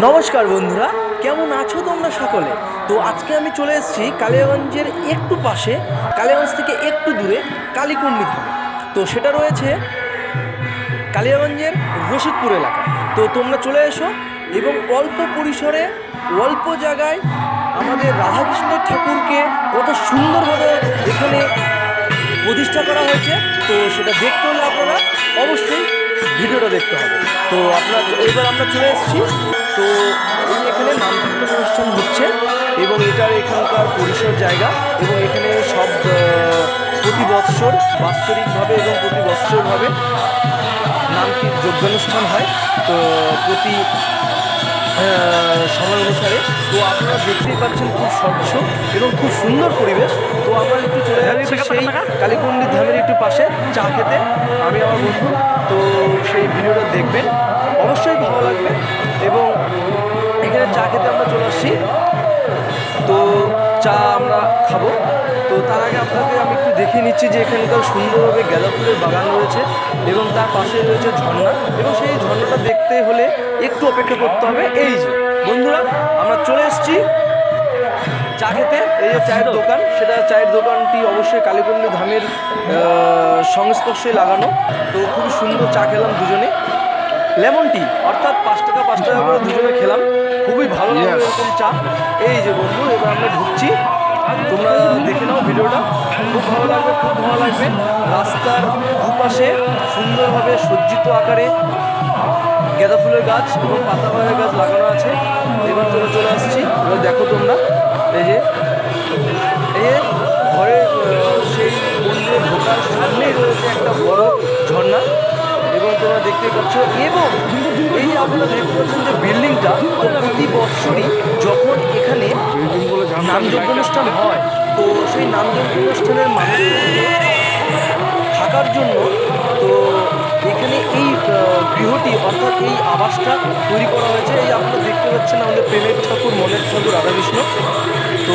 নমস্কার বন্ধুরা, কেমন আছো তোমরা সকলে? তো আজকে আমি চলে এসেছি কালিয়াগঞ্জের একটু পাশে, কালিয়াগঞ্জ থেকে একটু দূরে কালীকুণ্ডি ধামে তো সেটা রয়েছে কালিয়াগঞ্জের রশিদপুর এলাকা। তো তোমরা চলে এসো এবং অল্প পরিসরে, অল্প জায়গায় আমাদের রাধাকৃষ্ণ ঠাকুরকে কত সুন্দরভাবে এখানে প্রতিষ্ঠা করা হয়েছে। তো সেটা দেখতে হলে আপনারা অবশ্যই ভিডিওটা দেখতে হবে। তো আপনার এবার আমরা চলে এসেছি। তো এই এখানে নাম কীর্তন অনুষ্ঠান হচ্ছে এবং এটার এখানকার পরিসর জায়গা এবং এখানে সব প্রতি বৎসর বাৎসরিকভাবে এবং প্রতি বৎসরভাবে নাম কি যজ্ঞানুষ্ঠান হয়। তো প্রতি সময় অনুসারে তো আপনারা দেখতেই পাচ্ছেন খুব স্বচ্ছ এবং খুব সুন্দর পরিবেশ। তো আমরা একটু চলে যাচ্ছি সেই কালীকুন্ডি ধামের একটু পাশে চা খেতে। আমি আমার বন্ধু তো সেই ভিডিওটা দেখবেন। অবশ্যই ভালো লাগবে। এবং এখানে চা খেতে আমরা চলে আসছি। তো চা আমরা খাব। তো তার আগে আপনাকে আমি একটু দেখিয়ে নিচ্ছি যে এখানকার সুন্দরভাবে গাঁদা ফুলের বাগান রয়েছে এবং তার পাশে রয়েছে ঝর্ণা এবং সেই ঝর্ণাটা দেখতে হলে একটু অপেক্ষা করতে হবে। এই যে বন্ধুরা আমরা চলে এসেছি চা খেতে। এই যে চায়ের দোকান সেটা চায়ের দোকানটি অবশ্যই কালীকুণ্ডি ধামের সংস্পর্শে লাগানো। তো খুব সুন্দর চা খেলাম দুজনে। লেমন টি অর্থাৎ পাঁচ টাকা পাঁচ টাকা করে দুজনে খেলাম। খুবই ভালো লাগল এরকম চা। এই যে বন্ধু এবার আমরা ঢুকছি। তোমরা দেখে নাও ভিডিওটা। খুব ভালো লাগবে খুব ভালো লাগবে। রাস্তার দুপাশে সুন্দরভাবে সজ্জিত আকারে গাঁদা ফুলের গাছ এবং পাতাবাহারের গাছ লাগানো আছে। এবার চলে চলে আসছি। এবার দেখো তোমরা এই যে এই যে ঘরে সেই মন্দিরে ঢোকার সামনেই রয়েছে একটা বড় ঝর্ণা। এবং তোমরা দেখতে পাচ্ছ এবং এই যে আপনারা দেখতে পাচ্ছেন যে বিল্ডিংটা প্রতি বৎসরই যখন এখানে নামযজ্ঞ অনুষ্ঠান হয় তো সেই নামযজ্ঞ অনুষ্ঠানের মানুষগুলো থাকার জন্য তো এখানে এই গৃহটি অর্থাৎ এই আবাসটা তৈরি করা হয়েছে। এই আপনারা দেখতে পাচ্ছেন আমাদের প্রেমের ঠাকুর মনের ঠাকুর রাধাকৃষ্ণ। তো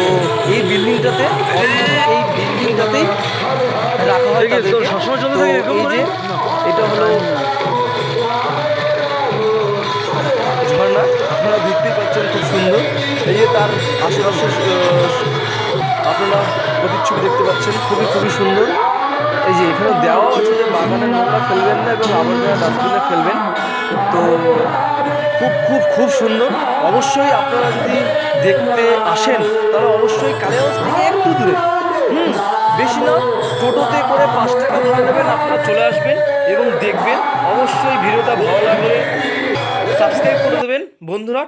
এই বিল্ডিংটাতে এই বিল্ডিংটাতেই রাখা হয় তাদেরকে। এই যে এটা হলো ঝর্ণা। আপনারা দেখতেই পাচ্ছেন খুব সুন্দর। এই যে তার আশেপাশে আপনারা প্রতিচ্ছবি দেখতে পাচ্ছেন, খুবই খুবই সুন্দর। এই যে এখানে দেওয়া আছে যে বাগানে নোংরা ফেলবেন না এবং আবর্জনা ডাস্টবিনে ফেলবেন। তো খুব খুব খুব সুন্দর। অবশ্যই আপনারা যদি দেখতে আসেন, তাহলে অবশ্যই কালিয়াগঞ্জ থেকে একটু দূরে। হুম, বেশি না, টোটোতে করে পাঁচ টাকা ভাড়া নেবেন, আপনারা চলে আসবেন এবং দেখবেন। অবশ্যই ভিডিওটা ভালো লাগলে সাবস্ক্রাইব করে দেবেন। বন্ধুরা